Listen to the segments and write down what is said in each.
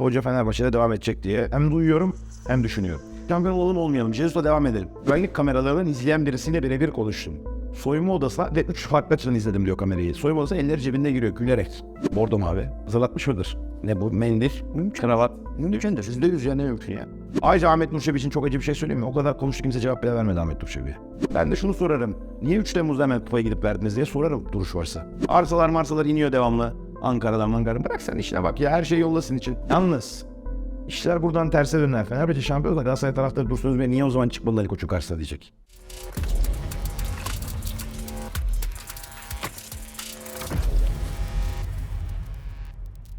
Hoca Fenerbahçe'de devam edecek diye hem duyuyorum hem düşünüyorum. Şampiyon olalım olmayalım. Jesus'la devam edelim. Güvenlik kameralarından izleyen birisiyle birebir konuştum. Soyunma odasına ve üç farklı açıdan izledim diyor kamerayı. Soyunma odasına elleri cebinde giriyor gülerek. Bordo mavi. Hazırlatmış mıdır? Ne bu? Mendil, kravat. Mümkündür. Sizde yüz ya ne mümkün ya. Ayrıca Ahmet Nur Çebi için çok acı bir şey söyleyeyim mi? O kadar konuştu kimse cevap bile vermedi Ahmet Nur Çebi'ye. Ben de şunu sorarım. Niye 3 Temmuz'da hemen kupaya gidip verdiniz diye sorarım duruş varsa. Arsalar marsalar iniyor devamlı. Ankara'dan Ankara'dan. Bırak sen işine bak ya her şey yollasın için. Yalnız işler buradan terse döner. Fenerbahçe şampiyon da Galatasaray taraftarı dursunuz ve niye o zaman çıkmalı Ali Koç'un karşısına diyecek.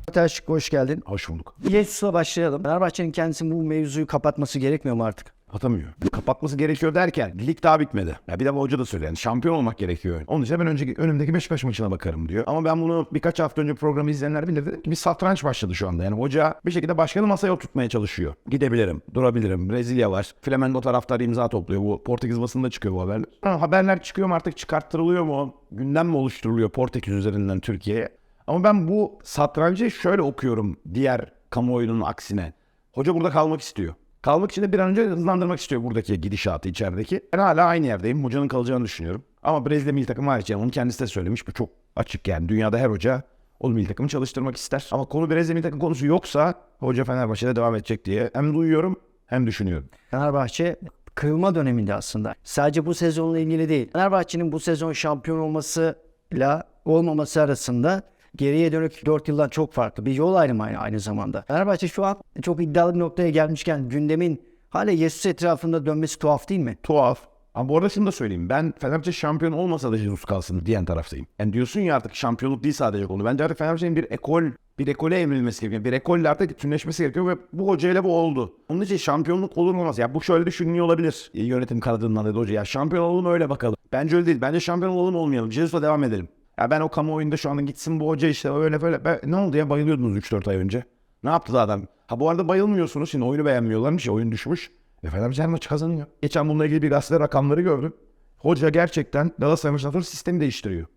Ateş hoş geldin. Hoş bulduk. Yesus'la başlayalım. Fenerbahçe'nin kendisinin bu mevzuyu kapatması gerekmiyor mu artık? Atamıyor. Kapatması gerekiyor derken lig daha bitmedi. Ya bir de hoca da söylüyor. Yani şampiyon olmak gerekiyor. Onun için ben önceki önümdeki Beşiktaş maçına bakarım diyor. Ama ben bunu birkaç hafta önce programı izleyenler bilir dedim ki bir satranç başladı şu anda. Yani hoca bir şekilde başkanı masaya oturtmaya çalışıyor. Gidebilirim, durabilirim. Brezilya var. Flamengo taraftarı imza topluyor. Bu Portekiz basında çıkıyor bu haberler. Ha, haberler çıkıyor mu artık çıkarttırılıyor mu? Gündem mi oluşturuluyor Portekiz üzerinden Türkiye'ye? Ama ben bu satrancı şöyle okuyorum diğer kamuoyunun aksine. Hoca burada kalmak istiyor. Kalmak için de bir an önce hızlandırmak istiyor buradaki gidişatı içerideki. Ben hala aynı yerdeyim. Hocanın kalacağını düşünüyorum. Ama Brezilya milli takımı hariç yani onu kendisi de söylemiş. Bu çok açık yani. Dünyada her hoca o milli takımı çalıştırmak ister. Ama konu Brezilya milli takım konusu yoksa hoca Fenerbahçe'de devam edecek diye hem duyuyorum hem düşünüyorum. Fenerbahçe kırılma döneminde aslında. Sadece bu sezonla ilgili değil. Fenerbahçe'nin bu sezon şampiyon olmasıyla olmaması arasında geriye dönük 4 yıldan çok farklı. Bir yol ayrımı aynı, aynı zamanda. Fenerbahçe şu an çok iddialı bir noktaya gelmişken gündemin hala Jesus etrafında dönmesi tuhaf değil mi? Tuhaf. Ama bu arada şunu da söyleyeyim. Ben Fenerbahçe şampiyon olmasa da Jesus kalsın diyen taraftayım. Yani diyorsun ya artık şampiyonluk değil sadece konu. Bence artık Fenerbahçe'nin bir ekol, bir ekole evrilmesi gerekiyor. Bir ekolle artık tümleşmesi gerekiyor ve bu hocayla bu oldu. Onun için şampiyonluk olur mu olmaz. Ya bu şöyle düşünüyor olabilir. E, Yönetim kanadından dedi hoca. Ya şampiyon olalım öyle bakalım. Bence öyle değil. Bence şampiyon olalım olmayalım. Jesus'la devam edelim. Ya ben o kamuoyunda şu anda gitsin bu hoca işte öyle böyle. Ben, ne oldu ya bayılıyordunuz 3-4 ay önce. Ne yaptı da adam? Ha bu arada bayılmıyorsunuz. Şimdi oyunu beğenmiyorlarmış ya oyun düşmüş. E Fenerbahçe maçı kazanıyor. Geçen bununla ilgili bir gazete rakamları gördüm. Hoca gerçekten Galatasaray maçından sonra sistemi değiştiriyor.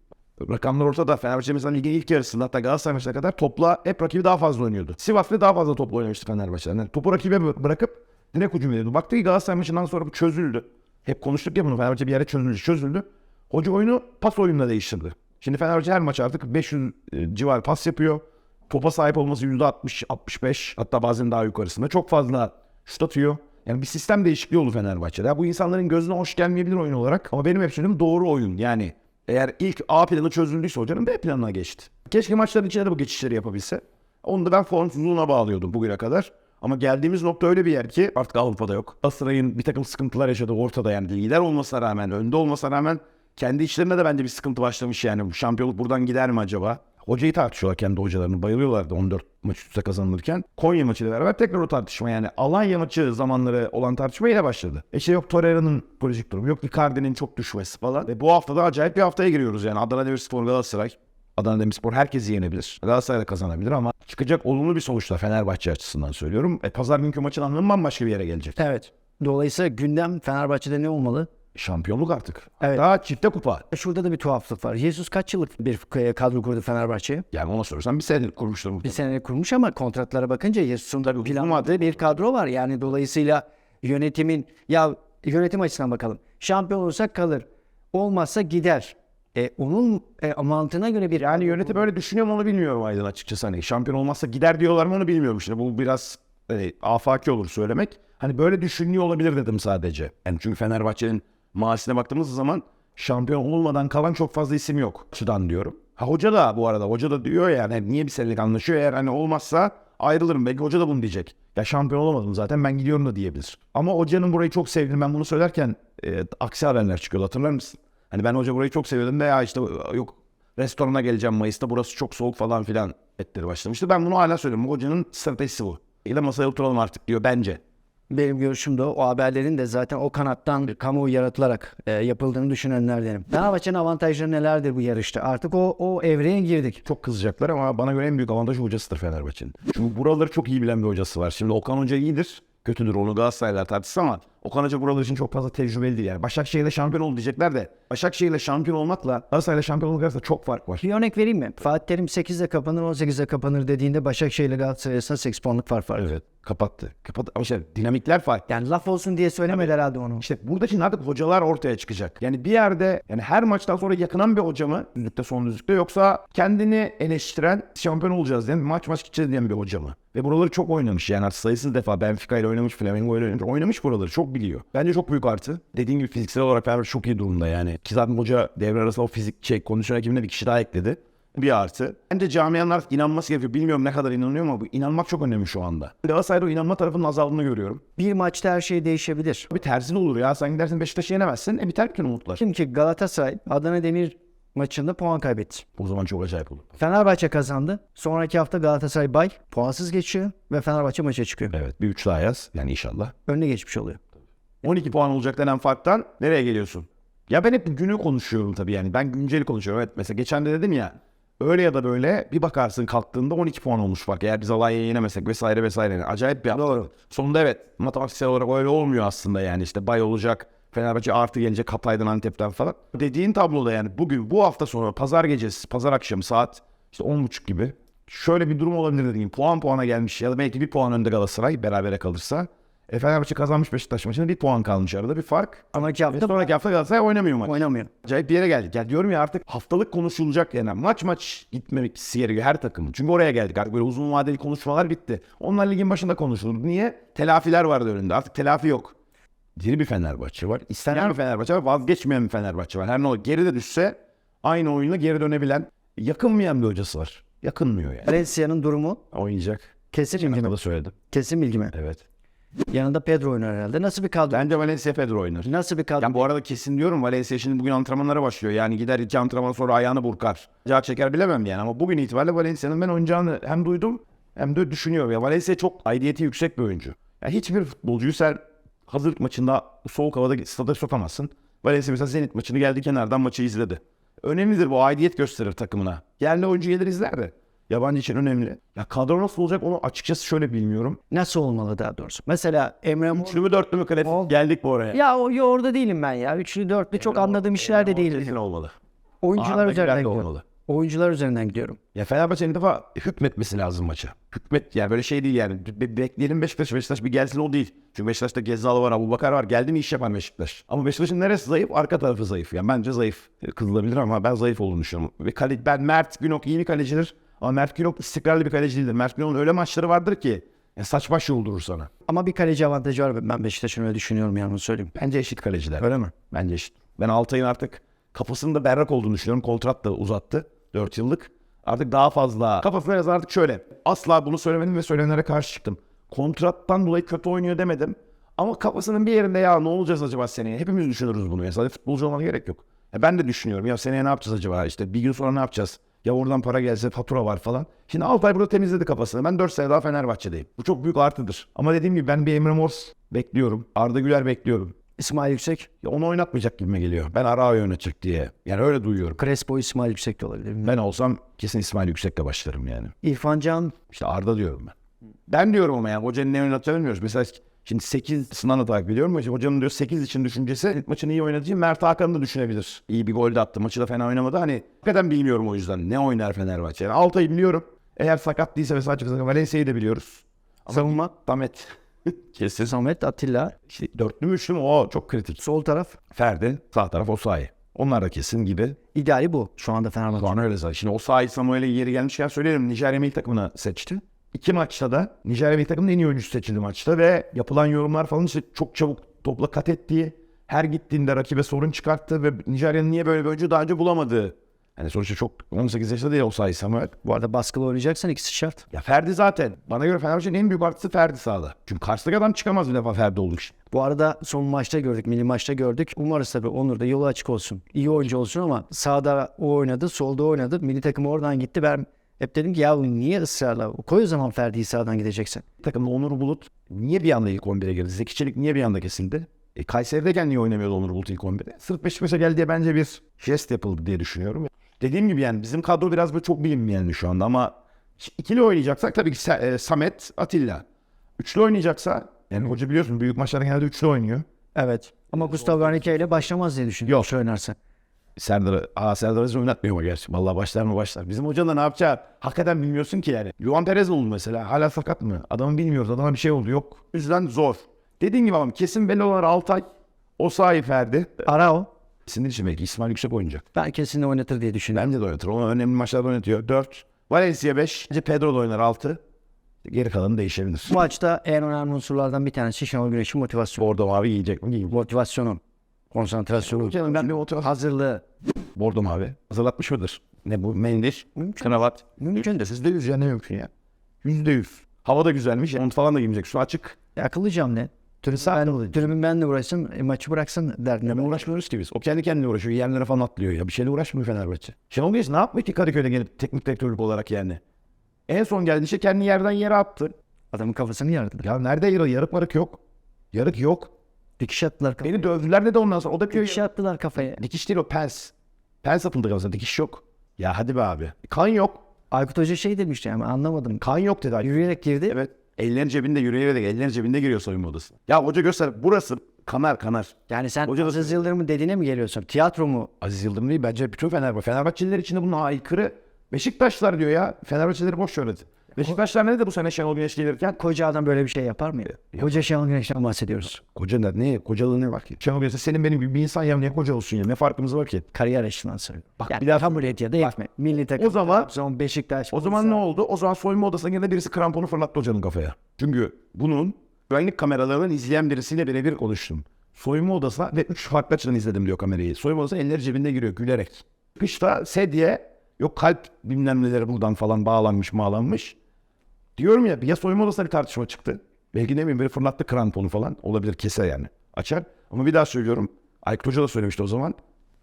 Rakamlar ortada. Fenerbahçe mesela ligin ilk yarısında hatta Galatasaray maçına kadar topla hep rakibi daha fazla oynuyordu. Sivas'ta daha fazla topla oynamıştı Fenerbahçe. Yani topu rakibe bı- bırakıp direkt hücum ediyordu. Baktı ki Galatasaray maçından sonra bu çözüldü. Hep konuştuk ya bunu Fenerbahçe bir yere çözüldü. Çözüldü. Hoca oyunu pas oyununa değiştirdi. Şimdi Fenerbahçe her maç artık 500 e, civar pas yapıyor. Topa sahip olması %60, 65 hatta bazen daha yukarısında. Çok fazla şut atıyor. Yani bir sistem değişikliği oldu Fenerbahçe'de. Bu insanların gözüne hoş gelmeyebilir oyun olarak. Ama benim hep söylediğim doğru oyun. Yani eğer ilk A planı çözüldüyse hocanın B planına geçti. Keşke maçların içinde de bu geçişleri yapabilse. Onu da ben formsuzluğuna bağlıyordum bugüne kadar. Ama geldiğimiz nokta öyle bir yer ki artık Avrupa'da yok. Galatasaray'ın bir takım sıkıntılar yaşadığı ortada yani lider olmasına rağmen, önde olmasına rağmen kendi içlerinde de bence bir sıkıntı başlamış yani. Bu şampiyonluk buradan gider mi acaba? Hocayı tartışıyorlar kendi hocalarını. Bayılıyorlardı 14 maç üst üste kazanılırken. Konya maçıyla beraber tekrar o tartışma yani. Alanya maçı zamanları olan tartışma yine başladı. E işte yok Torreira'nın psikolojik durumu, yok Icardi'nin çok düşmesi falan. Ve bu hafta da acayip bir haftaya giriyoruz yani. Adana Demirspor Galatasaray. Adana Demirspor herkesi yenebilir. Galatasaray da kazanabilir ama çıkacak olumlu bir sonuçla Fenerbahçe açısından söylüyorum. E, pazar günkü maçın anlamı bambaşka bir yere gelecek. Evet. Dolayısıyla gündem Fenerbahçe'de ne olmalı? Şampiyonluk artık. Evet. Daha çifte kupa. Şurada da bir tuhaflık var. Jesus kaç yıllık bir kadro kurdu Fenerbahçe'ye? Yani ona sorarsan bir senedir kurmuştur Bir sene kurmuş ama kontratlara bakınca Jesus'un da planladığı bir kadro var. Yani dolayısıyla yönetimin ya yönetim açısından bakalım. Şampiyon olursak kalır. Olmazsa gider. E, onun e, mantığına göre bir Yani yönetim öyle düşünüyor mu onu bilmiyorum Aydın açıkçası. Hani şampiyon olmazsa gider diyorlar mı onu bilmiyorum işte. Bu biraz hani, afaki olur söylemek. Hani böyle düşünüyor olabilir dedim sadece. Yani çünkü Fenerbahçe'nin maaşına baktığımız zaman şampiyon olmadan kalan çok fazla isim yok. Sudan diyorum. Ha hoca da bu arada hoca da diyor yani niye bir senelik anlaşıyor eğer hani olmazsa ayrılırım. Belki hoca da bunu diyecek. Ya şampiyon olamadım zaten ben gidiyorum da diyebilir. Ama hocanın burayı çok sevdiğini ben bunu söylerken e, aksi haberler çıkıyor hatırlar mısın? Hani ben hoca burayı çok seviyordum da ya işte yok restorana geleceğim Mayıs'ta burası çok soğuk falan filan etleri başlamıştı. Ben bunu hala söylüyorum. Hocanın stratejisi bu. İle masaya oturalım artık diyor bence. Benim görüşüm de o. O haberlerin de zaten o kanattan kamuoyu yaratılarak e, yapıldığını düşünenlerdenim. Fenerbahçe'nin avantajları nelerdir bu yarışta? Artık o, o evreye girdik. Çok kızacaklar ama bana göre en büyük avantajı hocasıdır Fenerbahçe'nin. Çünkü buraları çok iyi bilen bir hocası var. Şimdi Okan Hoca iyidir. Kötüdür onu Galatasaraylar tartışsın ama Okan Hoca buralar için çok fazla tecrübeli değil yani. Başakşehir'le şampiyon ol diyecekler de Başakşehir'le şampiyon olmakla Galatasaray'la şampiyon olmak arasında çok fark var. Bir örnek vereyim mi? Fatih Terim 8'de kapanır 18'de kapanır dediğinde Başakşehir ile Galatasaray arasında 8 puanlık fark var. Evet. Kapattı. Kapattı. Ama işte dinamikler farklı. Yani laf olsun diye söylemedi herhalde onu. İşte burada şimdi artık hocalar ortaya çıkacak. Yani bir yerde yani her maçtan sonra yakınan bir hoca mı? Düzlükte son düzlükte yoksa kendini eleştiren şampiyon olacağız diyen maç maç gideceğiz diyen bir hoca mı? Ve buraları çok oynamış yani sayısız defa Benfica ile oynamış, Flamengo ile oynamış. Oynamış buraları çok biliyor. Bence çok büyük artı. Dediğim gibi fiziksel olarak Fenerbahçe çok iyi durumda yani. Ki zaten hoca devre arasında o fizik şey kondisyon ekibine bir kişi daha ekledi. Bir artı. Bence camianın artık inanması gerekiyor. Bilmiyorum ne kadar inanıyor ama bu inanmak çok önemli şu anda. Galatasaray'da o inanma tarafının azaldığını görüyorum. Bir maçta her şey değişebilir. Bir tersi de olur ya. Sen gidersin Beşiktaş'ı yenemezsin. E biter bütün umutlar. Çünkü Galatasaray Adana Demir maçında puan kaybetti. O zaman çok acayip olur. Fenerbahçe kazandı. Sonraki hafta Galatasaray bay puansız geçiyor ve Fenerbahçe maça çıkıyor. Evet bir üç daha yaz. Yani inşallah. Önüne geçmiş oluyor. 12 puan olacak denen farktan nereye geliyorsun? Ya ben hep günü konuşuyorum tabii yani. Ben günceli konuşuyorum. Evet mesela geçen de dedim ya. Öyle ya da böyle bir bakarsın kalktığında 12 puan olmuş fark. Eğer biz Alanya'yı yenemesek vesaire vesaire. Yani acayip bir hafta. Doğru. Sonunda evet matematiksel olarak öyle olmuyor aslında yani. işte bay olacak. Fenerbahçe artı gelecek Hatay'dan Antep'ten falan. Dediğin tabloda yani bugün bu hafta sonra pazar gecesi, pazar akşamı saat işte 10.30 gibi. Şöyle bir durum olabilir dediğim. Puan puana gelmiş ya da belki bir puan önde Galatasaray berabere kalırsa. E Fenerbahçe kazanmış Beşiktaş maçında bir puan kalmış arada bir fark. Sonraki Ve hafta sonraki hafta Galatasaray oynamıyor maç. oynamıyor. Acayip bir yere geldik. Ya diyorum ya artık haftalık konuşulacak yani maç maç gitmemesi gerekiyor her takımın. Çünkü oraya geldik artık böyle uzun vadeli konuşmalar bitti. Onlar ligin başında konuşulur. Niye? Telafiler vardı önünde. Artık telafi yok. Yeni bir Fenerbahçe var. İstenen bir Fenerbahçe var. Vazgeçmeyen bir Fenerbahçe var. Her ne olur geride düşse aynı oyunla geri dönebilen yakınmayan bir hocası var. Yakınmıyor yani. Valencia'nın durumu Oynayacak. kesin bilgi mi? da söyledim. Kesin bilgi mi? Evet. Yanında Pedro oynar herhalde. Nasıl bir kadro? Bence Valencia Pedro oynar. Nasıl bir kadro? Yani bu arada kesin diyorum Valencia şimdi bugün antrenmanlara başlıyor. Yani gider iki antrenman sonra ayağını burkar. Cağ çeker bilemem yani ama bugün itibariyle Valencia'nın ben oynayacağını hem duydum hem de düşünüyorum. Ya Valencia çok aidiyeti yüksek bir oyuncu. Ya hiçbir futbolcuyu sen hazırlık maçında soğuk havada stada sokamazsın. Valencia mesela Zenit maçını geldi kenardan maçı izledi. Önemlidir bu aidiyet gösterir takımına. Yerli oyuncu gelir izler de. Yabancı için önemli. Ya kadro nasıl olacak onu açıkçası şöyle bilmiyorum. Nasıl olmalı daha doğrusu? Mesela Emre Mor... Üçlü mü dörtlü mü kalef Ol- geldik bu oraya. Ya o ya orada değilim ben ya. Üçlü dörtlü çok anladığım işler de değil. Kesin olmalı. Oyuncular üzerinden gidiyorum. olmalı. Oyuncular üzerinden gidiyorum. Ya Fenerbahçe'nin bir defa hükmetmesi lazım maça. Hükmet yani böyle şey değil yani. Be- bekleyelim Beşiktaş, Beşiktaş bir gelsin o değil. Çünkü Beşiktaş'ta Gezzal var, Abubakar var. Geldi mi iş yapar Beşiktaş. Ama Beşiktaş'ın neresi zayıf? Arka tarafı zayıf. Yani bence zayıf. Kızılabilir ama ben zayıf olduğunu düşünüyorum. Ve kale, ben Mert Günok iyi bir kalecidir. Ama Mert Günok istikrarlı bir kaleci değildir. Mert Günok'un öyle maçları vardır ki ya saç baş yoldurur sana. Ama bir kaleci avantajı var. Ben Beşiktaş'ın öyle düşünüyorum yani söyleyeyim. Bence eşit kaleciler. Öyle mi? Bence eşit. Ben Altay'ın artık kafasının da berrak olduğunu düşünüyorum. Kontrat da uzattı. 4 yıllık. Artık daha fazla. Kafası biraz artık şöyle. Asla bunu söylemedim ve söylenenlere karşı çıktım. Kontrattan dolayı kötü oynuyor demedim. Ama kafasının bir yerinde ya ne olacağız acaba seneye? Hepimiz düşünürüz bunu. Ya sadece futbolcu olmana gerek yok. Ya ben de düşünüyorum. Ya seneye ne yapacağız acaba? İşte bir gün sonra ne yapacağız? Ya oradan para gelse fatura var falan. Şimdi Altay burada temizledi kafasını. Ben 4 sene daha Fenerbahçe'deyim. Bu çok büyük artıdır. Ama dediğim gibi ben bir Emre Mors bekliyorum. Arda Güler bekliyorum. İsmail Yüksek. Ya onu oynatmayacak gibime geliyor. Ben Arao'yu oynatacak diye. Yani öyle duyuyorum. Crespo İsmail Yüksek de olabilir. Ben olsam kesin İsmail Yüksek'le başlarım yani. İrfan Can İşte Arda diyorum ben. Ben diyorum ama yani hocanın ne oynatacağını bilmiyoruz. Mesela şimdi 8 Sinan da takip ediyorum. Hoca- Hocanın diyor 8 için düşüncesi maçını iyi oynadığı Mert Hakan'ı da düşünebilir. İyi bir gol de attı. Maçı da fena oynamadı. Hani hakikaten bilmiyorum o yüzden. Ne oynar Fenerbahçe? Yani Altay'ı biliyorum. Eğer sakat değilse ve sadece Valencia'yı da biliyoruz. Savunma Samet. Kesin. Samet Atilla. İşte dörtlü mü üçlü mü? O çok kritik. Sol taraf. Ferdi. Sağ taraf Osayi. Onlar da kesin gibi. İdeali bu. Şu anda Fenerbahçe. Şu an öyle zaten. Şimdi o sahi Samuel'e yeri gelmişken söyleyelim. Nijerya milli takımını seçti. İki maçta da Nijerya milli takımının en iyi oyuncusu seçildi maçta ve yapılan yorumlar falan işte çok çabuk topla kat ettiği, her gittiğinde rakibe sorun çıkarttı ve Nijerya'nın niye böyle bir oyuncu daha önce bulamadığı. Yani sonuçta çok 18 yaşında değil o sahi Samuel. Bu arada baskılı oynayacaksan ikisi şart. Ya Ferdi zaten. Bana göre Fenerbahçe'nin en büyük artısı Ferdi sahada. Çünkü karşıdaki adam çıkamaz bir defa Ferdi olduğu için. Bu arada son maçta gördük, milli maçta gördük. Umarız tabii Onur da yolu açık olsun. İyi oyuncu olsun ama sağda o oynadı, solda oynadı. Milli takım oradan gitti. Ben hep dedim ki ya niye ısrarla? Koy o zaman Ferdi'yi sağdan gideceksin. takımda Onur Bulut niye bir anda ilk 11'e girdi? Zeki Çelik niye bir anda kesildi? E, Kayseri'deyken niye oynamıyordu Onur Bulut ilk 11'de? Sırf Beşiktaş'a geldi diye bence bir jest yapıldı diye düşünüyorum. Dediğim gibi yani bizim kadro biraz böyle çok bilinmeyen şu anda ama ikili oynayacaksak tabii ki e, Samet, Atilla. Üçlü oynayacaksa yani hoca biliyorsun büyük maçlarda genelde üçlü oynuyor. Evet. Ama Gustav Wernicke ile başlamaz diye düşünüyorum. Yok. Oynarsa. Serdar, aa Serdar Aziz oynatmıyor mu gerçi? Vallahi başlar mı başlar. Bizim da ne yapacağı hakikaten bilmiyorsun ki yani. Juan Perez oldu mesela. Hala sakat mı? Adamı bilmiyoruz. Adama bir şey oldu. Yok. Yüzden zor. Dediğin gibi ama kesin belli olan Altay. O sahi Ferdi. Arao. Sinir için belki İsmail Yüksek oynayacak. Ben kesin oynatır diye düşünüyorum. Bence de oynatır. Onu önemli maçlarda oynatıyor. 4. Valencia 5. Bence Pedro da oynar 6. Geri kalanı değişebilir. Bu maçta en önemli unsurlardan bir tanesi Şenol Güneş'in motivasyonu. Bordo mavi giyecek mi? Giyeyim. Motivasyonu. Konsantrasyonu. Canım ben bir otur. Hazırlığı. Bordo mavi. Hazırlatmış mıdır? Ne bu? Mendil. Mümkün. Kravat. Mümkün. Sizde yüz ya ne mümkün ya. Yüzde yüz. Hava da güzelmiş. Mont falan da giymeyecek. Su açık. Ya Akıllıca hamle. Tribün, ben, tribün benle uğraşsın, e, maçı bıraksın derdine. Ya ben. uğraşmıyoruz ki biz. O kendi kendine uğraşıyor. Yerlere falan atlıyor ya. Bir şeyle uğraşmıyor Fenerbahçe. Şenol Güneş ne yapmıyor ki Kadıköy'de gelip teknik direktörlük olarak yani? En son geldi işte kendi yerden yere attı. Adamın kafasını yardılar. Ya nerede yarı? Yarık marık yok. Yarık yok. Dikiş attılar kafaya. Beni dövdüler dedi ondan sonra. O da. Dikiş attılar kafaya. Dikiş değil o pens. Pens atıldı kafasına. Dikiş yok. Ya hadi be abi. Kan yok. Aykut Hoca şey demişti ama anlamadım. Kan yok dedi. Aykut. Yürüyerek girdi. Evet. Ellerin cebinde yürüyerek ellerin cebinde giriyor soyunma odasına. Ya hoca göster. Burası kanar kanar. Yani sen Hoca Aziz Yıldırım'ın dediğine mi geliyorsun? Tiyatro mu? Aziz Yıldırım değil bence bütün Fenerbahçe. Fenerbahçeliler içinde bunun aykırı. Beşiktaşlar diyor ya. Fenerbahçeleri boş söyledi. Beşiktaşlar dedi bu sene Şenol Güneş gelirken? Koca adam böyle bir şey yapar mı? Koca Şenol Güneş'ten bahsediyoruz. Koca ne? Ne? Kocalığı ne var ki? Şenol Güneş senin benim gibi bir insan ya. Niye koca olsun ya? Ne farkımız var ki? Kariyer açısından söylüyorum. Bak, yani bir daha- kabul et ya da etme. Milli takım. O zaman- Trabzon, Beşiktaş. O zaman ne oldu? O zaman soyunma odasına gene birisi kramponu fırlattı hocanın kafaya. Çünkü bunun güvenlik kameralarından izleyen birisiyle birebir konuştum. Soyunma odasına ve üç farklı açıdan izledim diyor kamerayı. Soyunma odasına elleri cebinde giriyor gülerek. Kışta sedye yok kalp bilmem neleri buradan falan bağlanmış bağlanmış. Diyorum ya ya soyunma odasında bir tartışma çıktı. Belki ne bileyim biri fırlattı kramponu falan. Olabilir kese yani. Açar. Ama bir daha söylüyorum. Aykut Hoca da söylemişti o zaman.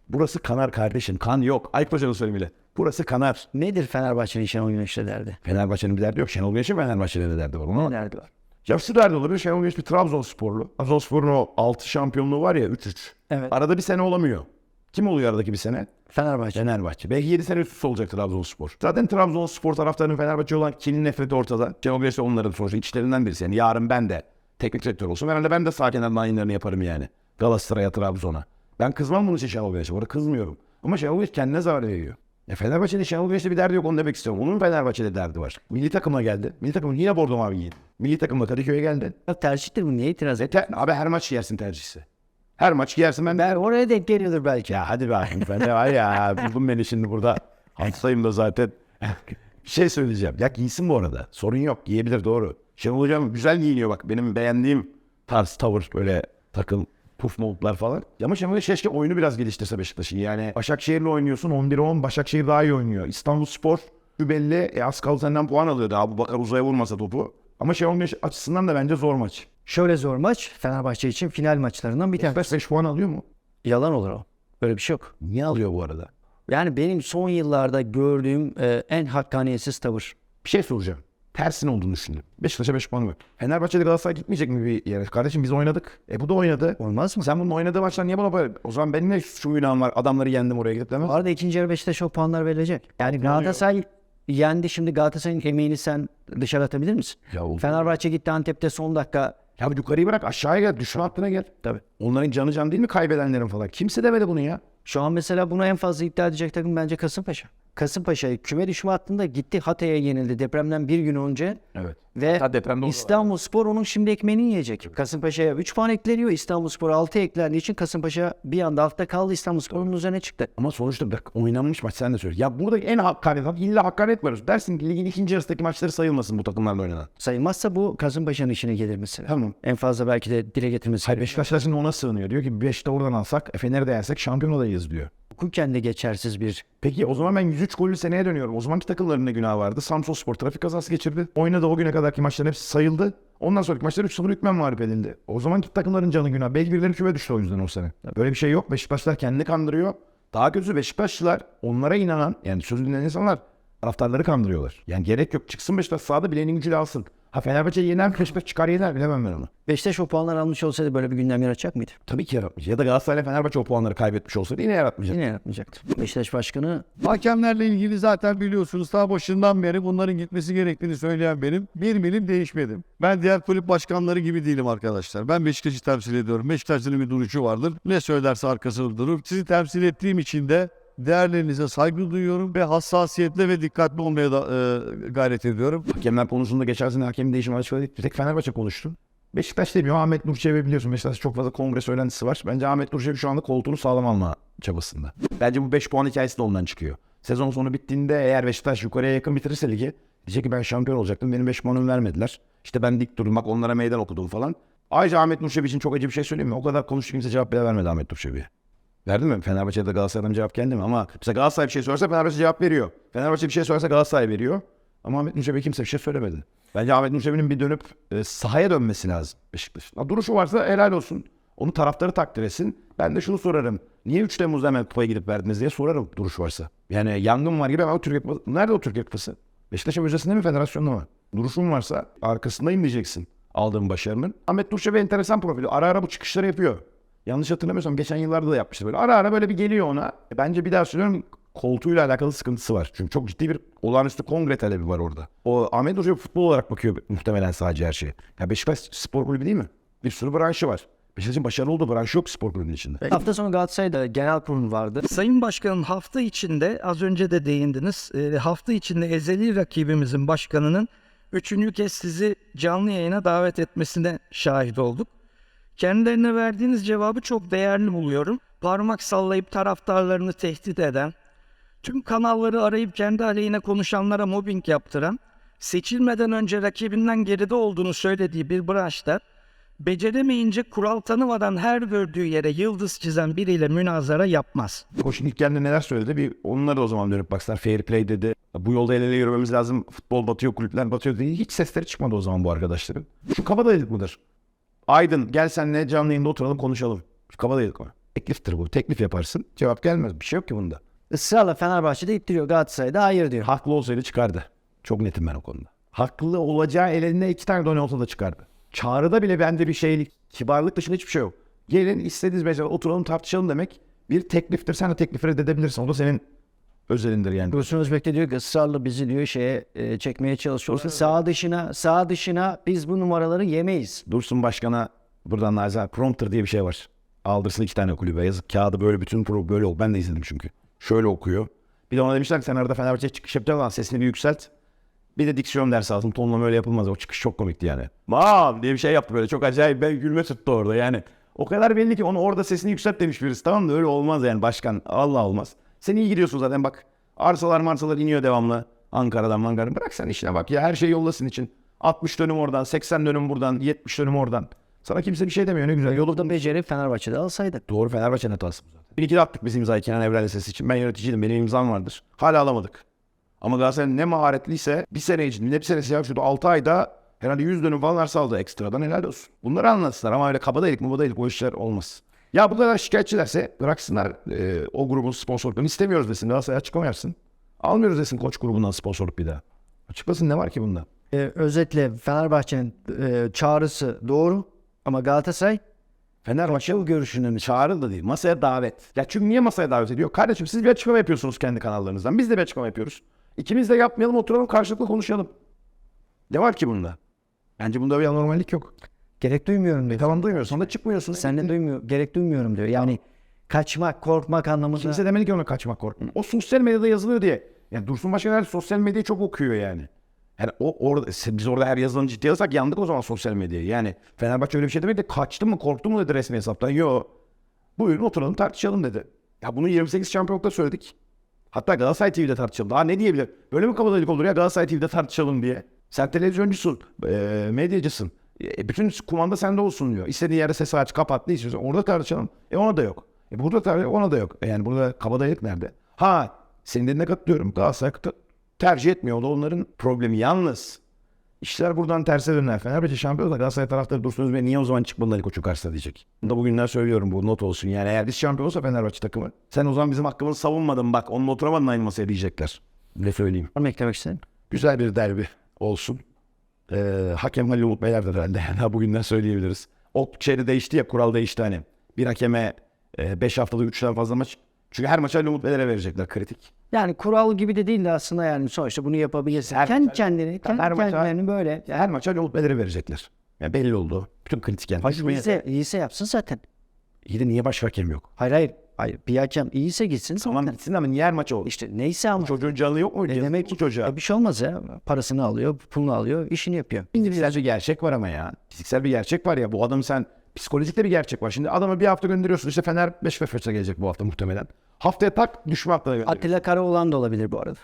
Burası kanar kardeşim. Kan yok. Aykut Hoca da söylemiyle. Burası kanar. Nedir Fenerbahçe'nin Şenol Güneş'le derdi? Fenerbahçe'nin bir derdi yok. Şenol Güneş'in Fenerbahçe'de de derdi var. Ona Ne derdi var? ya şu derdi olabilir. Şenol Güneş bir Trabzonsporlu. Trabzonspor'un o 6 şampiyonluğu var ya 3-3. Evet. Arada bir sene olamıyor. Kim oluyor aradaki bir sene? Fenerbahçe. Fenerbahçe. Belki 7 sene üst üste olacak Trabzonspor. Zaten Trabzonspor taraftarının Fenerbahçe olan kinin nefreti ortada. Şenol Güneş onların sonuçta içlerinden birisi. Yani yarın ben de teknik direktör olsam herhalde ben de sağ aynılarını yaparım yani. Galatasaray'a, Trabzon'a. Ben kızmam bunun için Şenol Güneş'e. Bu arada kızmıyorum. Ama Şenol Güneş kendine zarar veriyor. Ya Fenerbahçe'nin Şenol Güneş'le bir derdi yok onu demek istiyorum. Onun Fenerbahçe'de derdi var. Milli takıma geldi. Milli takımın yine bordo mavi giydi. Milli takımla Kadıköy'e geldi. Ya tercihtir bu. Niye itiraz et? Zaten abi her maç yersin tercihsi. Her maç yersin ben Ben oraya denk geliyordur belki. ya hadi be abi, ben de var ya buldum beni şimdi burada. Hastayım da zaten. bir şey söyleyeceğim. Ya giysin bu arada. Sorun yok. Giyebilir doğru. Şenol Hocam güzel giyiniyor bak. Benim beğendiğim tarz, tavır böyle takım puf montlar falan. Ama Şenol keşke oyunu biraz geliştirse Beşiktaş'ın. Yani Başakşehir'le oynuyorsun 11'e 10. Başakşehir daha iyi oynuyor. İstanbul Spor belli. E, az kaldı senden puan alıyordu. Abu Bakar uzaya vurmasa topu. Ama Şenol Güneş açısından da bence zor maç. Şöyle zor maç Fenerbahçe için final maçlarından bir tanesi. Beşiktaş 5 puan alıyor mu? Yalan olur o. Böyle bir şey yok. Niye alıyor bu arada? Yani benim son yıllarda gördüğüm e, en hakkaniyetsiz tavır. Bir şey soracağım. Tersin olduğunu düşündüm. Beşiktaş'a 5 puanı var. Fenerbahçe'de Galatasaray gitmeyecek mi bir yere? Kardeşim biz oynadık. E bu da oynadı. Olmaz mı? Sen bunun oynadığı maçlar niye bana böyle? O zaman benim suçum günahım var? Adamları yendim oraya gidip demez. Bu arada ikinci yarı Beşiktaş o puanlar verilecek. Yani Galatasaray yendi şimdi Galatasaray'ın emeğini sen dışarı atabilir misin? Ya oldu. Fenerbahçe gitti Antep'te son dakika. Ya yukarıyı bırak aşağıya gel. Düşme hattına gel. Tabii. Onların canı can değil mi kaybedenlerin falan? Kimse demedi bunu ya. Şu an mesela bunu en fazla iddia edecek takım bence Kasımpaşa. Kasımpaşa küme düşme hattında gitti Hatay'a yenildi depremden bir gün önce. Evet. Ve depremde oldu. İstanbulspor onun şimdi ekmeğini yiyecek. Kasımpaşa'ya 3 puan ekleniyor. İstanbulspor 6 eklendiği için Kasımpaşa bir anda altta kaldı. İstanbulspor'un üzerine çıktı. Ama sonuçta bak oynanmış maç sen de söyle. Ya burada en hakaret, illa hakaret var. Dersin ki ligin ikinci yarısındaki maçları sayılmasın bu takımlarla oynanan. Sayılmazsa bu Kasımpaşa'nın işine gelir mesela. Tamam. En fazla belki de dile getirmesi. Hayır Beşiktaşlar şimdi ona sığınıyor. Diyor ki 5'te oradan alsak, e, Fener'i de yersek şampiyon olayız diyor. Hukuken de geçersiz bir Peki o zaman ben 103 gollü seneye dönüyorum. O zamanki takımların ne günahı vardı? Samsun Spor trafik kazası geçirdi. Oynadı o güne kadarki maçların hepsi sayıldı. Ondan sonraki maçlar 3-0 hükmen mağlup edildi. O zamanki takımların canı günah. Belki birileri küme düştü o yüzden o sene. Böyle bir şey yok. Beşiktaşlar kendini kandırıyor. Daha kötüsü Beşiktaşlılar onlara inanan yani sözü dinleyen insanlar taraftarları kandırıyorlar. Yani gerek yok. Çıksın Beşiktaş sahada bileğinin gücüyle alsın. Ha Fenerbahçe yener Beşiktaş çıkar yener bilemem ben onu. Beşiktaş o puanlar almış olsaydı böyle bir gündem yaratacak mıydı? Tabii ki yaratmayacak. Ya da Galatasaray Fenerbahçe o puanları kaybetmiş olsaydı yine yaratmayacak. Yine yaratmayacaktı. Beşiktaş başkanı Hakemlerle ilgili zaten biliyorsunuz daha başından beri bunların gitmesi gerektiğini söyleyen benim. Bir milim değişmedim. Ben diğer kulüp başkanları gibi değilim arkadaşlar. Ben Beşiktaş'ı temsil ediyorum. Beşiktaş'ın bir duruşu vardır. Ne söylerse arkasında durur. Sizi temsil ettiğim için de değerlerinize saygı duyuyorum ve hassasiyetle ve dikkatli olmaya da e, gayret ediyorum. Hakemler konusunda geçen sene hakemin değişimi açıkladı. Bir tek Fenerbahçe konuştu. Beşiktaş demiyor. Ahmet Nur Çebi biliyorsun. Beşiktaş çok fazla kongre söylentisi var. Bence Ahmet Nur Çebi şu anda koltuğunu sağlam alma çabasında. Bence bu 5 puan hikayesi de ondan çıkıyor. Sezon sonu bittiğinde eğer Beşiktaş yukarıya yakın bitirirse ligi diyecek ki ben şampiyon olacaktım. Benim 5 puanımı vermediler. İşte ben dik durdum bak onlara meydan okudum falan. Ayrıca Ahmet Nur Çebi için çok acı bir şey söyleyeyim mi? O kadar konuştu kimse cevap bile vermedi Ahmet Nur Çebi'ye. Verdi mi? Fenerbahçe'de Galatasaray'dan cevap geldi mi? Ama mesela Galatasaray bir şey sorarsa Fenerbahçe cevap veriyor. Fenerbahçe bir şey sorarsa Galatasaray veriyor. Ama Ahmet Nur Çebi kimse bir şey söylemedi. Bence Ahmet Nur Çebi'nin bir dönüp e, sahaya dönmesi lazım Beşiktaş'ın. Duruşu varsa helal olsun. Onu taraftarı takdir etsin. Ben de şunu sorarım. Niye 3 Temmuz'da hemen kupaya gidip verdiniz diye sorarım duruş varsa. Yani yangın var gibi ama o Türkiye Kupası. Nerede o Türkiye Kupası? Beşiktaş'ın müzesinde mi federasyonda mı? Duruşun varsa arkasındayım diyeceksin aldığın başarının. Ahmet Nur Çebi enteresan profili. Ara ara bu çıkışları yapıyor. Yanlış hatırlamıyorsam geçen yıllarda da yapmıştı böyle. Ara ara böyle bir geliyor ona. E, Bence bir daha söylüyorum koltuğuyla alakalı sıkıntısı var. Çünkü çok ciddi bir olağanüstü kongre talebi var orada. O Ahmet Hoca futbol olarak bakıyor muhtemelen sadece her şeye. Ya Beşiktaş spor kulübü değil mi? Bir sürü branşı var. Beşiktaş'ın başarılı olduğu branşı yok spor kulübünün içinde. hafta sonu Galatasaray'da genel kurul vardı. Sayın Başkanım hafta içinde az önce de değindiniz. e, hafta içinde ezeli rakibimizin başkanının üçüncü kez sizi canlı yayına davet etmesine şahit olduk. Kendilerine verdiğiniz cevabı çok değerli buluyorum. Parmak sallayıp taraftarlarını tehdit eden, tüm kanalları arayıp kendi aleyhine konuşanlara mobbing yaptıran, seçilmeden önce rakibinden geride olduğunu söylediği bir branşta beceremeyince kural tanımadan her gördüğü yere yıldız çizen biriyle münazara yapmaz. Koç'un ilk geldiğinde neler söyledi? Bir onlara da o zaman dönüp baksınlar. Fair play dedi. Bu yolda el ele yürümemiz lazım. Futbol batıyor, kulüpler batıyor dedi. Hiç sesleri çıkmadı o zaman bu arkadaşların. Şu kabadayılık mıdır? Aydın gel senle canlı yayında oturalım konuşalım. Kabadayılık mı? Tekliftir bu. Teklif yaparsın. Cevap gelmez. Bir şey yok ki bunda. Israrla Fenerbahçe'de ittiriyor Galatasaray'da hayır diyor. Haklı olsaydı çıkardı. Çok netim ben o konuda. Haklı olacağı elinde iki tane done olsa da çıkardı. Çağrıda bile bende bir şeylik, kibarlık dışında hiçbir şey yok. Gelin istediğiniz mesela oturalım tartışalım demek bir tekliftir. Sen de teklifi reddedebilirsin. O da senin özelindir yani. Dursun Özbek de diyor ki ısrarla bizi diyor şeye e, çekmeye çalışıyorlar. Sağ dışına, sağ dışına biz bu numaraları yemeyiz. Dursun Başkan'a buradan nazel prompter diye bir şey var. Aldırsın iki tane kulübe. Yazık kağıdı böyle bütün pro böyle ol. Ben de izledim çünkü. Şöyle okuyor. Bir de ona demişler ki sen arada Fenerbahçe çıkış yapacaksın ama sesini bir yükselt. Bir de diksiyon dersi alsın. Tonlama öyle yapılmaz. O çıkış çok komikti yani. Mam diye bir şey yaptı böyle. Çok acayip. Ben gülme tuttu orada yani. O kadar belli ki onu orada sesini yükselt demiş birisi. Tamam mı? Öyle olmaz yani başkan. Allah olmaz. Sen iyi gidiyorsun zaten bak. Arsalar marsalar iniyor devamlı. Ankara'dan Ankara'dan. Bırak sen işine bak ya. Her şey yollasın için. 60 dönüm oradan, 80 dönüm buradan, 70 dönüm oradan. Sana kimse bir şey demiyor. Ne güzel. Yolu da becerip Fenerbahçe'de alsaydık. Doğru Fenerbahçe'nin hatası zaten. Bir iki de attık biz imzayı Kenan Evren Lisesi için. Ben yöneticiydim. Benim imzam vardır. Hala alamadık. Ama Galatasaray ne maharetliyse bir sene için ne bir senesi ya şurada 6 ayda herhalde 100 dönüm falan arsa aldı ekstradan helal olsun. Bunları anlatsınlar ama öyle kabadayılık mubadayılık o işler olmaz. Ya bu kadar şikayetçilerse bıraksınlar e, o grubun sponsorluğunu istemiyoruz desin. Galatasaray açıklama yapsın. Almıyoruz desin koç grubundan sponsorluk bir daha. Açıklasın ne var ki bunda? E, özetle Fenerbahçe'nin e, çağrısı doğru ama Galatasaray Fenerbahçe bu görüşünde mi? Çağrı da değil. Masaya davet. Ya çünkü niye masaya davet ediyor? Kardeşim siz bir açıklama yapıyorsunuz kendi kanallarınızdan. Biz de bir açıklama yapıyoruz. İkimiz de yapmayalım oturalım karşılıklı konuşalım. Ne var ki bunda? Bence bunda bir anormallik yok. Gerek duymuyorum diyor. Tamam duymuyorsan da çıkmıyorsun. Sen de duymuyor, gerek duymuyorum diyor. Yani kaçmak, korkmak anlamında. Kimse demedi ki ona kaçmak korkma. O sosyal medyada yazılıyor diye. Yani Dursun Başkan her sosyal medyayı çok okuyor yani. Yani o orada biz orada her yazılanı ciddiye alırsak yandık o zaman sosyal medyayı. Yani Fenerbahçe öyle bir şey demedi de kaçtı mı korktu mu dedi resmi hesaptan. Yo. Buyurun oturalım tartışalım dedi. Ya bunu 28 şampiyonlukta söyledik. Hatta Galatasaray TV'de tartışalım. Daha ne diyebilir? Böyle mi kabadayılık olur ya Galatasaray TV'de tartışalım diye. Sen televizyoncusun, e, medyacısın. E, bütün kumanda sende olsun diyor. İstediğin yerde ses aç, kapat ne istiyorsan. Orada tartışalım. E ona da yok. E burada tar- ona da yok. E yani burada kabadayılık nerede? Ha senin dediğine katılıyorum. Galatasaray tercih etmiyor. O da onların problemi. Yalnız işler buradan terse döner. Fenerbahçe şampiyon olsa Galatasaray taraftarı Dursun Özbek niye o zaman çıkmalı Ali Koç'un karşısına diyecek. Bunu da bugünler söylüyorum bu not olsun. Yani eğer biz şampiyon olsa Fenerbahçe takımı sen o zaman bizim hakkımızı savunmadın bak onunla oturamadın aynı masaya diyecekler. Ne söyleyeyim. Mı eklemek istedim? Güzel bir derbi olsun. Ee, hakem Halil Umut Beyler'dir herhalde. Yani bugünden söyleyebiliriz. O şeyde değişti ya kural değişti hani. Bir hakeme 5 haftada 3'ten fazla maç. Çünkü her maçı Halil Umut Beyler'e verecekler kritik. Yani kural gibi de değil de aslında yani sonuçta bunu yapabilirsin. Her- kendi kendini, kendi her maça- kendilerini böyle. Her maç Halil Umut Beyler'e verecekler. Yani belli oldu. Bütün kritik yani. Düşmeye- İyiyse, iyiyse yapsın zaten. İyi de niye başka hakem yok? Hayır hayır. Hayır. Bir hakem iyiyse gitsin Tamam zaten. gitsin ama niye her maç oldu? İşte neyse ama. Çocuğun canı yok mu? Ne demek bu çocuğa. E bir şey olmaz ya. Parasını alıyor, pulunu alıyor, işini yapıyor. Fiziksel bir gerçek var ama ya. Fiziksel bir gerçek var ya. Bu adam sen psikolojik de bir gerçek var. Şimdi adamı bir hafta gönderiyorsun. İşte Fener 5 Beşiktaş'a gelecek bu hafta muhtemelen. Haftaya tak düşme haftaya gönderiyor. Atilla Karaoğlan da olabilir bu arada.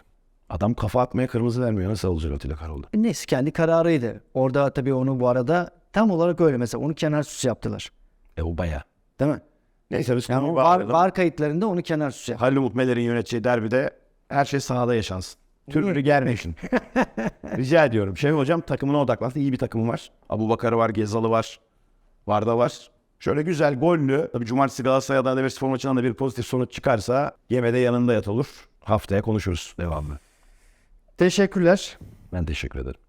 Adam kafa atmaya kırmızı vermiyor. Nasıl olacak Atilla Karaoğlu? Neyse kendi kararıydı. Orada tabii onu bu arada tam olarak öyle mesela onu kenar sus yaptılar. E o baya. Değil mi? Neyse biz Yani var, var kayıtlarında onu kenar yaptı. Halil Umut Meler'in yöneteceği derbide her şey sahada yaşansın. Türlü germeyin. Rica ediyorum. Şevval hocam takımına odaklansın. İyi bir takımı var. Abu Bakar'ı var, Gezalı var. Varda var. Şöyle güzel gollü. Tabii cumartesi Galatasaray Adana Demirspor maçından da bir pozitif sonuç çıkarsa yemede yanında yat olur. Haftaya konuşuruz devamlı. Teşekkürler. Ben teşekkür ederim.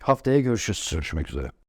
Haftaya görüşürüz. Görüşmek üzere.